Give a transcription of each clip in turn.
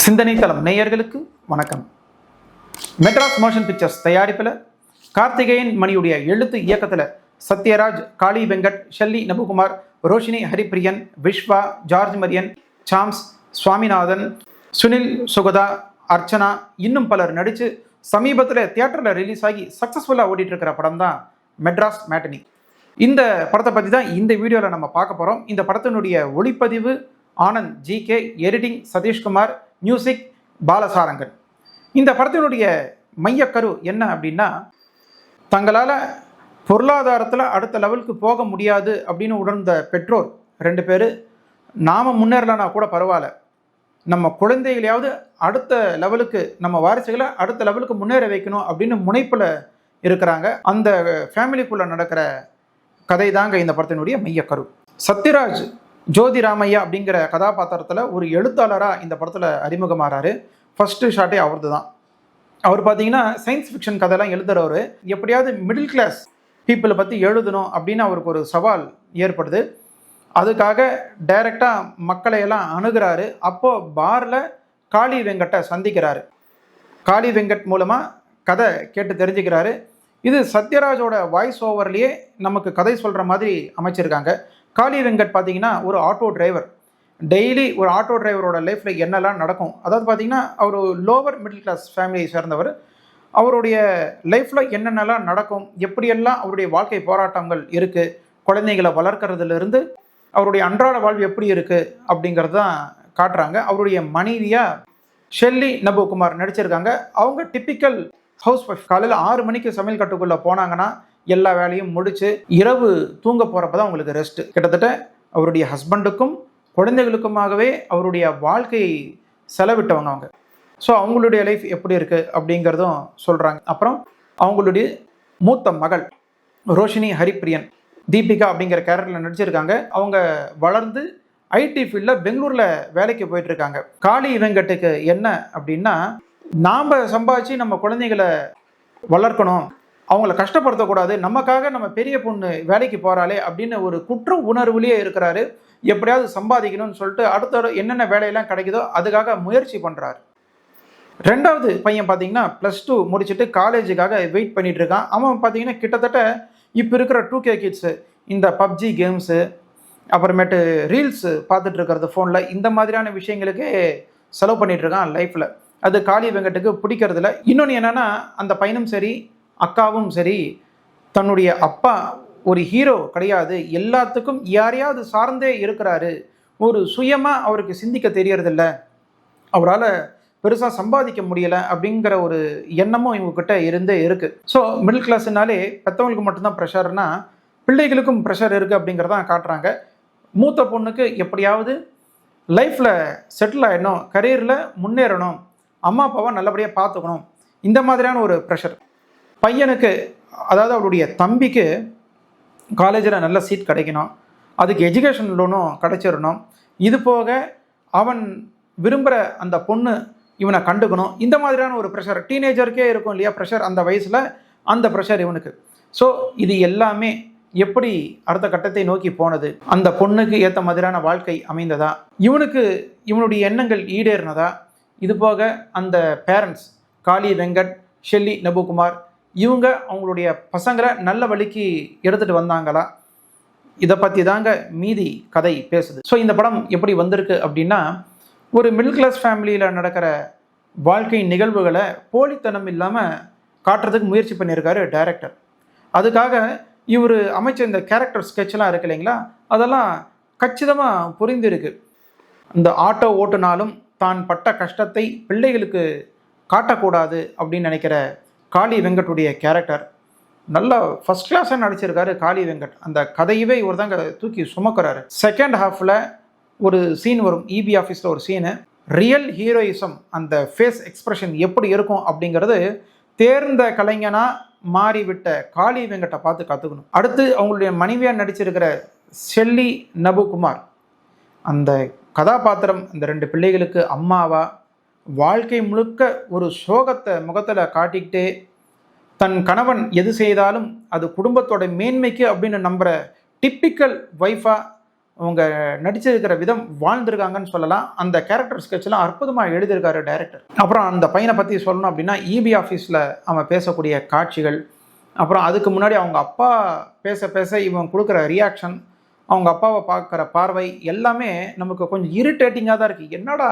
சிந்தனை தளம் நேயர்களுக்கு வணக்கம். மெட்ராஸ் மோஷன் பிக்சர்ஸ் தயாரிப்பில் கார்த்திகேயன் மணியுடைய எழுத்து இயக்கத்தில் சத்யராஜ் காளி வெங்கட் ஷெல்லி நபுகுமார் ரோஷினி ஹரிப்பிரியன் விஸ்வா ஜார்ஜ் மரியன் சாம்ஸ் சுவாமிநாதன் சுனில் சுகதா அர்ச்சனா இன்னும் பலர் நடித்து சமீபத்தில் தியேட்டரில் ரிலீஸ் ஆகி சக்ஸஸ்ஃபுல்லாக ஓடிட்டு இருக்கிற படம் தான் மெட்ராஸ் மேட்டனி. இந்த படத்தை பற்றி தான் இந்த வீடியோவில் நம்ம பார்க்க போகிறோம். இந்த படத்தினுடைய ஒளிப்பதிவு Anand G K editing Sathishkumar music Balasarangan இந்த படத்தினுடைய மையக்கரு என்ன அப்படின்னா தங்களால் பொருளாதாரத்தில் அடுத்த லெவலுக்கு போக முடியாது அப்படின்னு உணர்ந்த பெற்றோர் ரெண்டு பேர் நாம் முன்னேறலனா கூட பரவாயில்ல. நம்ம குழந்தைகளையாவது அடுத்த லெவலுக்கு நம்ம வாரிசுகளை அடுத்த லெவலுக்கு முன்னேற வைக்கணும் அப்படின்னு முனைப்பில் இருக்கிறாங்க. அந்த ஃபேமிலிக்குள்ளே நடக்கிற கதை தாங்க இந்த படத்தினுடைய மையக்கரு. சத்யராஜ் ஜோதி ராமையா அப்படிங்கிற கதாபாத்திரத்தில் ஒரு எழுத்தாளராக இந்த படத்தில் அறிமுகமாகறாரு ஃபஸ்ட்டு ஷாட்டே அவரது தான் அவர் பார்த்தீங்கன்னா சயின்ஸ் ஃபிக்ஷன் கதையெல்லாம் எழுதுறவர். எப்படியாவது மிடில் கிளாஸ் பீப்புளை பற்றி எழுதணும் அப்படின்னு அவருக்கு ஒரு சவால் ஏற்படுது. அதுக்காக டைரெக்டாக மக்களையெல்லாம் அணுகிறாரு. அப்போது பாரில் காளி வெங்கட்டை சந்திக்கிறாரு. காளி வெங்கட் மூலமாக கதை கேட்டு தெரிஞ்சுக்கிறாரு. இது சத்யராஜோட வாய்ஸ் ஓவர்லேயே நமக்கு கதை சொல்கிற மாதிரி அமைச்சிருக்காங்க. காளி வெங்கட் பார்த்தீங்கன்னா ஒரு ஆட்டோ டிரைவர் டெய்லி ஒரு ஆட்டோ டிரைவரோட லைஃப்பில் என்னெல்லாம் நடக்கும்? அதாவது பார்த்தீங்கன்னா அவர் லோவர் மிடில் கிளாஸ் ஃபேமிலியை சேர்ந்தவர். அவருடைய லைஃப்பில் என்னென்னலாம் நடக்கும்? எப்படியெல்லாம் அவருடைய வாழ்க்கை போராட்டங்கள் இருக்குது குழந்தைகளை வளர்க்குறதுலேருந்து அவருடைய அன்றாட வாழ்வு எப்படி இருக்குது அப்படிங்கிறது தான் காட்டுறாங்க. அவருடைய மனைவியாக ஷெல்லி நபுகுமார் நடிச்சிருக்காங்க. அவங்க டிப்பிக்கல் ஹவுஸ் ஒய்ஃப் காலையில் ஆறு மணிக்கு சமையல் கட்டுக்குள்ளே போனாங்கன்னா எல்லா வேலையும் முடித்து இரவு தூங்க போகிறப்ப தான் அவங்களுக்கு ரெஸ்ட்டு கிட்டத்தட்ட அவருடைய ஹஸ்பண்டுக்கும் குழந்தைகளுக்குமாகவே அவருடைய வாழ்க்கை செலவிட்டவங்க அவங்க. ஸோ அவங்களுடைய லைஃப் எப்படி இருக்குது அப்படிங்கிறதும் சொல்கிறாங்க அப்புறம் அவங்களுடைய மூத்த மகள் ரோஷினி ஹரிப்பிரியன் தீபிகா அப்படிங்கிற கேரக்டரில் நடிச்சிருக்காங்க. அவங்க வளர்ந்து ஐடி ஃபீல்டில் பெங்களூரில் வேலைக்கு போயிட்டுருக்காங்க. காளி வெங்கட்டுக்கு என்ன அப்படின்னா நாம் சம்பாதிச்சு நம்ம குழந்தைகளை வளர்க்கணும். அவங்கள கஷ்டப்படுத்தக்கூடாது. நமக்காக நம்ம பெரிய பொண்ணு வேலைக்கு போகிறாளே அப்படின்னு ஒரு குற்ற உணர்வுலேயே இருக்கிறாரு. எப்படியாவது சம்பாதிக்கணும்னு சொல்லிட்டு அடுத்த என்னென்ன வேலையெல்லாம் கிடைக்குதோ அதுக்காக முயற்சி பண்ணுறாரு ரெண்டாவது பையன் பார்த்தீங்கன்னா ப்ளஸ் டூ முடிச்சுட்டு காலேஜுக்காக வெயிட் பண்ணிட்டு இருக்கான் அவன் பார்த்தீங்கன்னா கிட்டத்தட்ட இப்போ இருக்கிற டூ கே கிட்ஸு இந்த பப்ஜி கேம்ஸு அப்புறமேட்டு ரீல்ஸு பார்த்துட்டு இருக்கிறது ஃபோனில் இந்த மாதிரியான விஷயங்களுக்கு செலவு பண்ணிகிட்ருக்கான் லைஃப்பில் அது காளி வெங்கட்டுக்கு பிடிக்கிறதில்ல. இன்னொன்று என்னென்னா அந்த பையனும் சரி அக்காவும் சரி தன்னுடைய அப்பா ஒரு ஹீரோ கிடையாது. எல்லாத்துக்கும் யாரையாவது சார்ந்தே இருக்கிறாரு. ஒரு சுயமாக அவருக்கு சிந்திக்க தெரியறதில்ல. அவரால் பெருசாக சம்பாதிக்க முடியலை அப்படிங்கிற ஒரு எண்ணமும் இவங்கக்கிட்ட இருந்தே இருக்குது ஸோ மிடில் கிளாஸ்னாலே பெற்றவங்களுக்கு மட்டும்தான் ப்ரெஷர்னா பிள்ளைகளுக்கும் ப்ரெஷர் இருக்குது அப்படிங்கிறதான் காட்டுறாங்க. மூத்த பொண்ணுக்கு எப்படியாவது லைஃப்பில் செட்டில் ஆகிடணும் கரியரில் முன்னேறணும். அம்மா அப்பாவை நல்லபடியாக பார்த்துக்கணும். இந்த மாதிரியான ஒரு ப்ரெஷர் பையனுக்கு அதாவது அவருடைய தம்பிக்கு காலேஜில் நல்ல சீட் கிடைக்கணும். அதுக்கு எஜுகேஷன் லோனும் கிடைச்சிடணும். இது போக அவன் விரும்புகிற அந்த பொண்ணு இவனை கண்டுக்கணும். இந்த மாதிரியான ஒரு ப்ரெஷர் டீனேஜருக்கே இருக்கும் இல்லையா? ப்ரெஷர் அந்த வயசில் அந்த ப்ரெஷர் இவனுக்கு. ஸோ இது எல்லாமே எப்படி அடுத்த கட்டத்தை நோக்கி போனது? அந்த பொண்ணுக்கு ஏற்ற மாதிரியான வாழ்க்கை அமைந்ததா? இவனுக்கு இவனுடைய எண்ணங்கள் ஈடேறினதா? இது போக அந்த பேரண்ட்ஸ் காளி வெங்கட் ஷெல்லி நபுகுமார் இவங்க அவங்களுடைய பசங்களை நல்ல வழிக்கு எடுத்துகிட்டு வந்தாங்களா? இதை பற்றி தாங்க மீதி கதை பேசுது. ஸோ இந்த படம் எப்படி வந்திருக்கு அப்படின்னா ஒரு மிடில் கிளாஸ் ஃபேமிலியில் நடக்கிற வாழ்க்கை நிகழ்வுகளை போலித்தனம் இல்லாமல் காட்டுறதுக்கு முயற்சி பண்ணியிருக்காரு டைரக்டர் அதுக்காக இவர் அமைச்ச இந்த கேரக்டர் ஸ்கெட்செலாம் இருக்கு இல்லைங்களா? அதெல்லாம் கச்சிதமாக புரிந்திருக்கு இந்த ஆட்டோ ஓட்டுனாலும் தான் பட்ட கஷ்டத்தை பிள்ளைகளுக்கு காட்டக்கூடாது அப்படின்னு நினைக்கிற காளி வெங்கட்டுடைய கேரக்டர் நல்ல ஃபஸ்ட் கிளாஸாக நடிச்சிருக்காரு காளி வெங்கட். அந்த கதையவே இவர் தாங்க தூக்கி சுமக்கிறாரு. செகண்ட் ஹாஃபில் ஒரு சீன் வரும். இபி ஆஃபீஸில் ஒரு சீனு ரியல் ஹீரோயிசம் அந்த ஃபேஸ் எக்ஸ்ப்ரெஷன் எப்படி இருக்கும் அப்படிங்கிறது தேர்ந்த கலைஞனாக மாறிவிட்ட காளி வெங்கட்டை பார்த்து கற்றுக்கணும் அடுத்து அவங்களுடைய மனைவியாக நடிச்சிருக்கிற ஷெல்லி நபுகுமார். அந்த கதாபாத்திரம் அந்த ரெண்டு பிள்ளைகளுக்கு அம்மாவா வாழ்க்கை முழுக்க ஒரு சோகத்தை முகத்தில் காட்டிக்கிட்டே தன் கணவன் எது செய்தாலும் அது குடும்பத்தோட மேன்மைக்கு அப்படின்னு நம்புகிற டிப்பிக்கல் ஒய்ஃபாக அவங்க நடிச்சிருக்கிற விதம் வாழ்ந்திருக்காங்கன்னு சொல்லலாம். அந்த கேரக்டர் ஸ்கெட்ச்லாம் அற்புதமாக எழுதியிருக்காரு டைரக்டர் அப்புறம் அந்த பையனை பற்றி சொல்லணும் அப்படின்னா இபி ஆஃபீஸில் அவன் பேசக்கூடிய காட்சிகள் அப்புறம் அதுக்கு முன்னாடி அவங்க அப்பா பேச பேச இவன் கொடுக்குற ரியாக்ஷன் அவங்க அப்பாவை பார்க்குற பார்வை எல்லாமே நமக்கு கொஞ்சம் இரிட்டேட்டிங்காக தான் இருக்குது என்னடா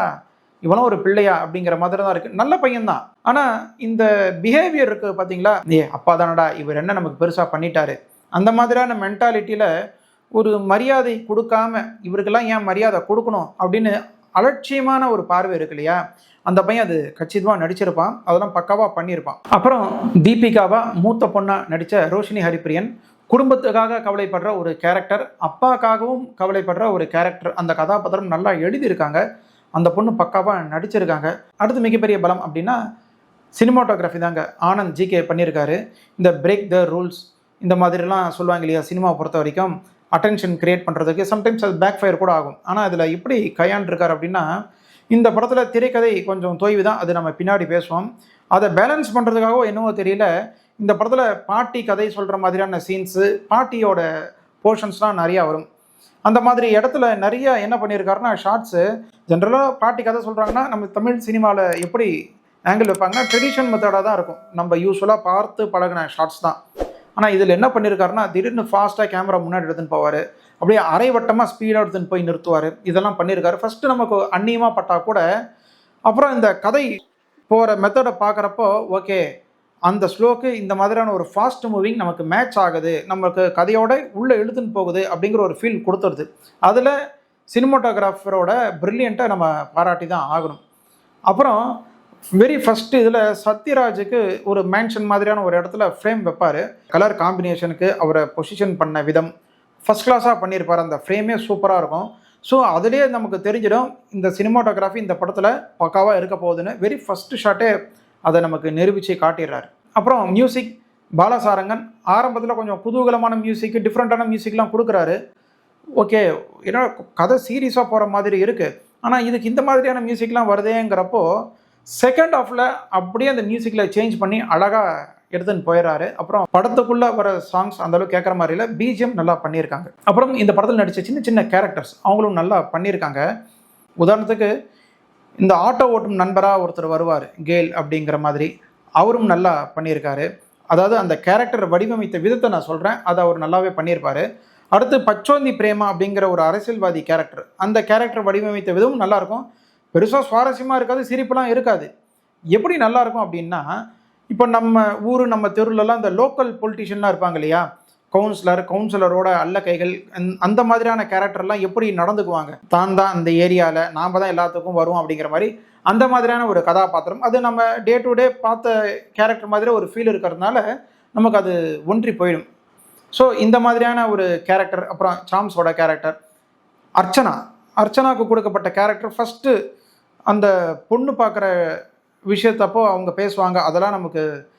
இவனும் ஒரு பிள்ளையா அப்படிங்கிற மாதிரி தான் இருக்குது நல்ல பையன்தான். ஆனால் இந்த பிஹேவியர் இருக்குது பார்த்தீங்களா ஏ அப்பா தானடா இவர் என்ன நமக்கு பெருசாக பண்ணிட்டாரு? அந்த மாதிரியான மென்டாலிட்டியில் ஒரு மரியாதை கொடுக்காம இவருக்கெல்லாம் ஏன் மரியாதை கொடுக்கணும் அப்படின்னு அலட்சியமான ஒரு பார்வை இருக்கு இல்லையா? அந்த பையன் அது கச்சிதமாக நடிச்சிருப்பான். அதெல்லாம் பக்காவாக பண்ணியிருப்பான். அப்புறம் தீபிகாவா மூத்த பொண்ணாக நடித்த ரோஷினி ஹரிப்பிரியன் குடும்பத்துக்காக கவலைப்படுற ஒரு கேரக்டர் அப்பாக்காகவும் கவலைப்படுற ஒரு கேரக்டர் அந்த கதாபாத்திரம் நல்லா எழுதியிருக்காங்க. அந்த பொண்ணு பக்காவாக நடிச்சிருக்காங்க. அடுத்து மிகப்பெரிய பலம் அப்படின்னா சினிமாட்டோகிராஃபி தாங்க. ஆனந்த் ஜிகே பண்ணியிருக்காரு. இந்த பிரேக் த ரூல்ஸ் இந்த மாதிரிலாம் சொல்லுவாங்க இல்லையா சினிமாவை பொறுத்த வரைக்கும் அட்டென்ஷன் கிரியேட் பண்ணுறதுக்கு சம்டைம்ஸ் அது பேக் ஃபயர் கூட ஆகும். ஆனால் அதில் எப்படி கையாண்டிருக்காரு அப்படின்னா இந்த படத்தில் திரைக்கதை கொஞ்சம் தொய்வு தான். அது நம்ம பின்னாடி பேசுவோம். அதை பேலன்ஸ் பண்ணுறதுக்காகவோ என்னவோ தெரியல. இந்த படத்தில் பாட்டி கதை சொல்கிற மாதிரியான சீன்ஸு பாட்டியோட போர்ஷன்ஸ்லாம் நிறையா வரும். அந்த மாதிரி இடத்துல நிறைய என்ன பண்ணியிருக்காருன்னா ஷார்ட்ஸு ஜென்ரலாக பாட்டி கதை சொல்கிறாங்கன்னா நம்ம தமிழ் சினிமாவில் எப்படி ஆங்கிள் வைப்பாங்கன்னா ட்ரெடிஷன் மெத்தடாக தான் இருக்கும். நம்ம யூஸ்வலாக பார்த்து பழகின ஷார்ட்ஸ் தான். ஆனால் இதில் என்ன பண்ணியிருக்காருன்னா திடீர்னு ஃபாஸ்ட்டாக கேமரா முன்னாடி எடுத்துன்னு போவார். அப்படியே அரைவட்டமாக ஸ்பீடாக எடுத்துன்னு போய் நிறுத்துவார். இதெல்லாம் பண்ணியிருக்காரு. ஃபஸ்ட்டு நமக்கு அந்நியமாக பட்டால் கூட அப்புறம் இந்த கதை போகிற மெத்தடை பார்க்குறப்போ ஓகே அந்த ஸ்லோக்கு இந்த மாதிரியான ஒரு ஃபாஸ்ட் மூவிங் நமக்கு மேட்ச் ஆகுது நமக்கு கதையோட உள்ளே இழுத்துன்னு போகுது அப்படிங்கிற ஒரு ஃபீல் கொடுத்துருது. அதில் சினிமாட்டோகிராஃபரோட ப்ரில்லியண்ட்டை நம்ம பாராட்டி தான் ஆகணும். அப்புறம் வெரி ஃபஸ்ட்டு இதில் சத்யராஜுக்கு ஒரு மேன்ஷன் மாதிரியான ஒரு இடத்துல ஃப்ரேம் வைப்பார். கலர் காம்பினேஷனுக்கு அவரை பொசிஷன் பண்ண விதம் ஃபஸ்ட் கிளாஸாக பண்ணியிருப்பார். அந்த ஃப்ரேமே சூப்பராக இருக்கும். ஸோ அதுலேயே நமக்கு தெரிஞ்சிடும் இந்த சினிமாட்டோகிராஃபி இந்த படத்தில் பக்காவாக இருக்க போகுதுன்னு வெரி ஃபஸ்ட்டு ஷாட்டே அதை நமக்கு நிரூபித்து காட்டிடுறாரு. அப்புறம் மியூசிக் பாலசாரங்கன் ஆரம்பத்தில் கொஞ்சம் குதூகலமான மியூசிக் டிஃப்ரெண்ட்டான மியூசிக்லாம் கொடுக்குறாரு. ஓகே ஏன்னா கதை சீரியஸாக போகிற மாதிரி இருக்குது ஆனால் இதுக்கு இந்த மாதிரியான மியூசிக்லாம் வருதேங்கிறப்போ செகண்ட் ஆஃபில் அப்படியே அந்த மியூசிக்கில் சேஞ்ச் பண்ணி அழகாக எடுத்துன்னு போயிடுறாரு. அப்புறம் படத்துக்குள்ளே வர சாங்ஸ் அந்த அளவுக்கு கேட்குற மாதிரி இல்லை. பிஜிஎம் நல்லா பண்ணியிருக்காங்க. அப்புறம் இந்த படத்தில் நடித்த சின்ன சின்ன கேரக்டர்ஸ் அவங்களும் நல்லா பண்ணியிருக்காங்க. உதாரணத்துக்கு இந்த ஆட்டோ ஓட்டும் நண்பராக ஒருத்தர் வருவார் கேல் அப்படிங்கிற மாதிரி. அவரும் நல்லா பண்ணியிருக்காரு. அதாவது அந்த கேரக்டர் வடிவமைத்த விதத்தை நான் சொல்கிறேன் அதை அவர் நல்லாவே பண்ணியிருப்பார். அடுத்து பச்சோந்தி பிரேமா அப்படிங்கிற ஒரு அரசியல்வாதி கேரக்டர். அந்த கேரக்டர் வடிவமைத்த விதமும் நல்லாயிருக்கும். பெருசாக சுவாரஸ்யமாக இருக்காது சிரிப்புலாம் இருக்காது. எப்படி நல்லா இருக்கும் அப்படின்னா இப்போ நம்ம ஊர் நம்ம தெருவுலலாம் இந்த லோக்கல் பொலிட்டிஷியன்லாம் இருப்பாங்க இல்லையா? கவுன்சிலர் கவுன்சிலரோட அல்ல கைகள் அந்த- அந்த மாதிரியான கேரக்டர்லாம் எப்படி நடந்துக்குவாங்க? தான் தான் அந்த ஏரியாவில் நாம் தான் எல்லாத்துக்கும் வரும் அப்படிங்கிற மாதிரி அந்த மாதிரியான ஒரு கதாபாத்திரம். அது நம்ம டே டு டே பார்த்த கேரக்டர் மாதிரி ஒரு ஃபீல் இருக்கிறதுனால நமக்கு அது ஒன்றி போயிடும். ஸோ இந்த மாதிரியான ஒரு கேரக்டர் அப்புறம் சாம்ஸோட கேரக்டர் அர்ச்சனா. அர்ச்சனாவுக்கு கொடுக்கப்பட்ட கேரக்டர் ஃபஸ்ட்டு அந்த பொண்ணு பார்க்குற விஷயத்தப்போ அவங்க பேசுவாங்க. அதெல்லாம் நமக்கு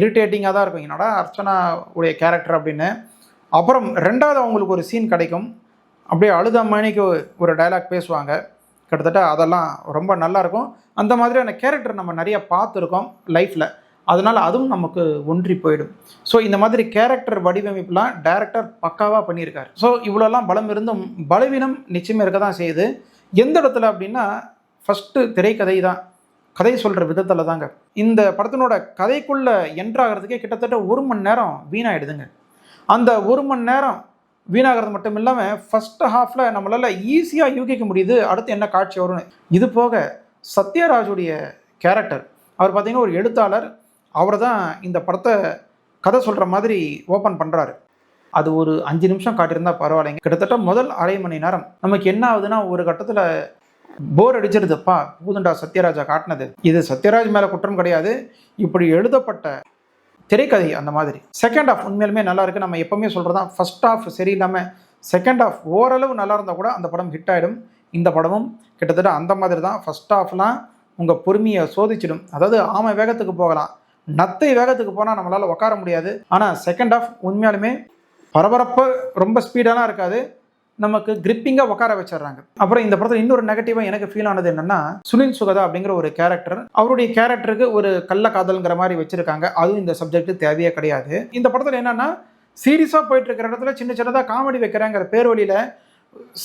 இரிட்டேட்டிங்காக தான் இருக்கும். என்னடா அர்ச்சனா உடைய கேரக்டர் அப்படின்னு. அப்புறம் ரெண்டாவது அவங்களுக்கு ஒரு சீன் கிடைக்கும். அப்படியே அழுத மணிக்கு ஒரு டயலாக் பேசுவாங்க. கிட்டத்தட்ட அதெல்லாம் ரொம்ப நல்லா இருக்கும். அந்த மாதிரியான கேரக்டர் நம்ம நிறைய பார்த்துருக்கோம் லைஃப்பில் அதனால் அதுவும் நமக்கு ஒன்றி போயிடும். ஸோ இந்த மாதிரி கேரக்டர் வடிவமைப்புலாம் டேரக்டர் பக்காவாக பண்ணியிருக்காரு. ஸோ இவ்வளோலாம் பலம் இருந்தும் பலவீனம் நிச்சயம் இருக்க தான் செய்யுது. எந்த இடத்துல அப்படின்னா ஃபஸ்ட்டு திரைக்கதை தான். கதை சொல்கிற விதத்தில் தாங்க இந்த படத்தினோட கதைக்குள்ளே என்ட்ராகிறதுக்கே கிட்டத்தட்ட ஒரு மணி நேரம் வீணாயிடுதுங்க. அந்த ஒரு மணி நேரம் வீணாகிறது மட்டும் இல்லாமல் ஃபஸ்ட்டு ஹாஃபில் நம்மளால் ஈஸியாக யூகிக்க முடியுது அடுத்து என்ன காட்சி வரும்னு. இது போக சத்யராஜுடைய கேரக்டர் அவர் பார்த்தீங்கன்னா ஒரு எழுத்தாளர். அவர் தான் இந்த படத்தை கதை சொல்கிற மாதிரி ஓப்பன் பண்ணுறாரு அது ஒரு அஞ்சு நிமிஷம் காட்டியிருந்தா பரவாயில்லைங்க. கிட்டத்தட்ட முதல் அரை மணி நேரம். நமக்கு என்ன ஆகுதுன்னா ஒரு கட்டத்தில் போர் அடிச்சிருதுப்பா. பூதண்டா சத்யராஜா காட்டினது. இது சத்யராஜ் மேலே குற்றம் கிடையாது. இப்படி எழுதப்பட்ட திரைக்கதை அந்த மாதிரி. செகண்ட் ஆஃப் உண்மையிலுமே நல்லா இருக்குது நம்ம எப்போவுமே சொல்கிறது தான் ஃபர்ஸ்ட் ஆஃப் சரியில்லாமல் செகண்ட் ஆஃப் ஓரளவு நல்லா இருந்தால் கூட அந்த படம் ஹிட் ஆகிடும் இந்த படமும் கிட்டத்தட்ட அந்த மாதிரி தான் ஃபர்ஸ்ட் ஆஃப்லாம் உங்கள் பொறுமையை சோதிச்சிடும். அதாவது ஆமை வேகத்துக்கு போகலாம். நத்தை வேகத்துக்கு போனால் நம்மளால் உட்கார முடியாது. ஆனால் செகண்ட் ஆஃப் உண்மையாலுமே பரபரப்பு ரொம்ப ஸ்பீடாலாம் இருக்காது. நமக்கு கிரிப்பிங்காக உட்கார வச்சிடுறாங்க. அப்புறம் இந்த படத்தில் இன்னொரு நெகட்டிவாக எனக்கு ஃபீல் ஆனது என்னன்னா சுனில் சுகதா அப்படிங்கிற ஒரு கேரக்டர் அவருடைய கேரக்டருக்கு ஒரு கள்ள காதல்ங்கிற மாதிரி வச்சிருக்காங்க. அதுவும் இந்த சப்ஜெக்ட் தேவையே கிடையாது. இந்த படத்தில் என்னன்னா சீரியஸாக போயிட்டு இருக்கிற இடத்துல சின்ன சின்னதாக காமெடி வைக்கிறாங்கிற பேர் வழியில்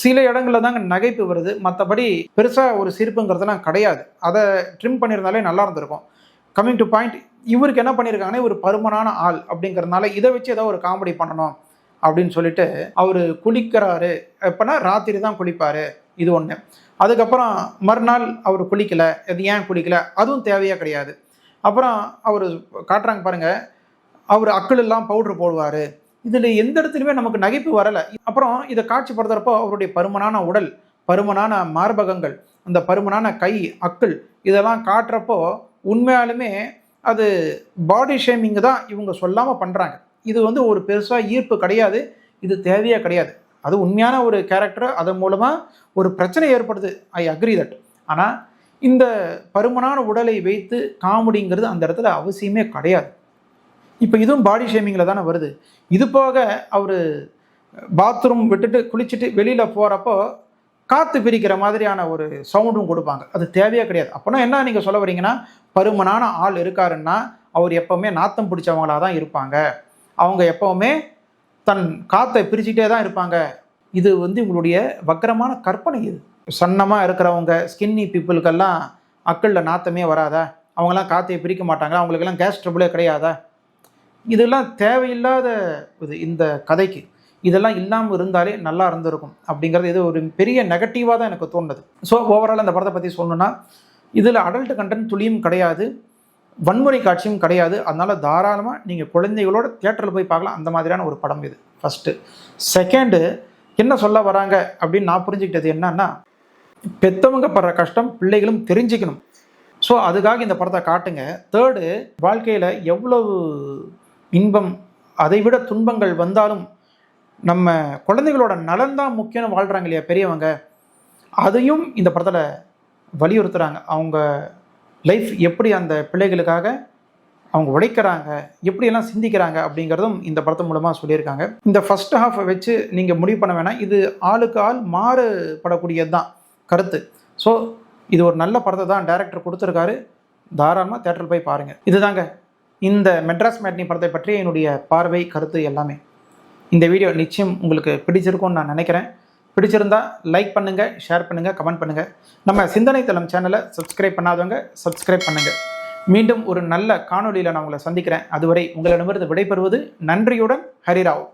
சில இடங்களில் தாங்க நகைப்பு வருது. மற்றபடி பெருசாக ஒரு சிரிப்புங்கிறதுலாம் கிடையாது. அதை ட்ரிம் பண்ணியிருந்தாலே நல்லா இருந்திருக்கும். கம்மிங் டு பாயிண்ட் இவருக்கு என்ன பண்ணியிருக்காங்கன்னா ஒரு பருமனான ஆள் அப்படிங்கிறதுனால இதை வச்சு ஏதோ ஒரு காமெடி பண்ணணும். அப்படின்னு சொல்லிட்டு அவர் குளிக்கிறாரு. எப்போனா ராத்திரி தான் குளிப்பார். இது ஒன்று அதுக்கப்புறம் மறுநாள் அவர் குளிக்கல. அது ஏன் குளிக்கல? அதுவும் தேவையே கிடையாது. அப்புறம் அவர் காட்டுறாங்க பாருங்க. அவர் அக்களெல்லாம் பவுட்ரு போடுவார். இதில் எந்த இடத்துலையுமே நமக்கு நகைப்பு வரலை. அப்புறம் இதை காட்சிப்படுத்துகிறப்போ அவருடைய பருமனான உடல் பருமனான மார்பகங்கள் அந்த பருமனான கை அக்கள் இதெல்லாம் காட்டுறப்போ உண்மையாலுமே அது பாடி ஷேமிங் தான் இவங்க சொல்லாமல் பண்ணுறாங்க இது வந்து ஒரு பெருசாக ஈர்ப்பு கிடையாது. இது தேவையாக கிடையாது. அது உண்மையான ஒரு கேரக்டர் அதன் மூலமாக ஒரு பிரச்சனை ஏற்படுது. ஐ அக்ரி தட் ஆனால் இந்த பருமனான உடலை வைத்து காமெடிங்கிறது அந்த இடத்துல அவசியமே கிடையாது. இப்போ இதுவும் பாடி ஷேமிங்கில் தானே வருது. இது போக அவர் பாத்ரூம் விட்டுட்டு குளிச்சுட்டு வெளியில் போகிறப்போ காற்று பிரிக்கிற மாதிரியான ஒரு சவுண்டும் கொடுப்பாங்க. அது தேவையே கிடையாது. அப்போனா என்ன நீங்கள் சொல்ல வரீங்கன்னா பருமனான ஆள் இருக்காருன்னா அவர் எப்போவுமே நாத்தம் பிடிச்சவங்களாக தான் இருப்பாங்க. அவங்க எப்போவுமே தன் காற்றை பிரிச்சுட்டே தான் இருப்பாங்க. இது வந்து உங்களுடைய வக்கரமான கற்பனை இது. சன்னமாக இருக்கிறவங்க ஸ்கின்னி பீப்புளுக்கெல்லாம் அக்களில் நாத்தமே வராதா? அவங்களாம் காற்றை பிரிக்க மாட்டாங்க அவங்களுக்கெல்லாம் கேஸ் ட்ரபிளே கிடையாதா? இதெல்லாம் தேவையில்லாத இது இந்த கதைக்கு. இதெல்லாம் இல்லாமல் இருந்தாலே நல்லா இருந்திருக்கும் அப்படிங்கிறது இது ஒரு பெரிய நெகட்டிவாக தான் எனக்கு தோணுது. ஸோ ஓவரால் அந்த படத்தை பற்றி சொல்லணுன்னா இதில் அடல்ட் கண்டென்ட் துளியும் கிடையாது. வன்முறை காட்சியும் கிடையாது. அதனால் தாராளமாக நீங்கள் குழந்தைகளோட தேட்டரில் போய் பார்க்கலாம். அந்த மாதிரியான ஒரு படம் இது. ஃபஸ்ட்டு செகண்டு என்ன சொல்ல வராங்க அப்படின்னு நான் புரிஞ்சுக்கிட்டது என்னன்னா பெத்தவங்க படுற கஷ்டம் பிள்ளைகளும் தெரிஞ்சுக்கணும். ஸோ அதுக்காக இந்த படத்தை காட்டுங்க. தேர்டு வாழ்க்கையில் எவ்வளவு இன்பம் அதை விட துன்பங்கள் வந்தாலும் நம்ம குழந்தைகளோட நலன் தான் முக்கியம் வாழ்கிறாங்க இல்லையா பெரியவங்க? அதையும் இந்த படத்தில் வலியுறுத்துகிறாங்க அவங்க லைஃப் எப்படி அந்த பிள்ளைகளுக்காக அவங்க உழைக்கிறாங்க எப்படியெல்லாம் சிந்திக்கிறாங்க அப்படிங்கிறதும் இந்த படத்து மூலமாக சொல்லியிருக்காங்க. இந்த ஃபஸ்ட் ஹாஃபை வச்சு நீங்கள் முடிவு பண்ண வேணாம். இது ஆளுக்கு ஆள் மாறுபடக்கூடியது தான் கருத்து. ஸோ இது ஒரு நல்ல படத்தை தான் டேரக்டர் கொடுத்துருக்காரு. தாராளமாக தேட்டரில் போய் பாருங்கள் இதுதாங்க இந்த மெட்ராஸ் மேட்னி படத்தை பற்றி என்னுடைய பார்வை கருத்து எல்லாமே. இந்த வீடியோ நிச்சயம் உங்களுக்கு பிடிச்சிருக்கும்னு நான் நினைக்கிறேன். பிடிச்சிருந்தா லைக் பண்ணுங்கள் ஷேர் பண்ணுங்கள் கமெண்ட் பண்ணுங்கள் நம்ம சிந்தனை தளம் சேனலை சப்ஸ்கிரைப் பண்ணாதவங்க சப்ஸ்கிரைப் பண்ணுங்கள் மீண்டும் ஒரு நல்ல காணொளியில் நான் உங்களை சந்திக்கிறேன். அதுவரை உங்களிடமிருந்து விடைபெறுவது நன்றியுடன் ஹரிராவ்.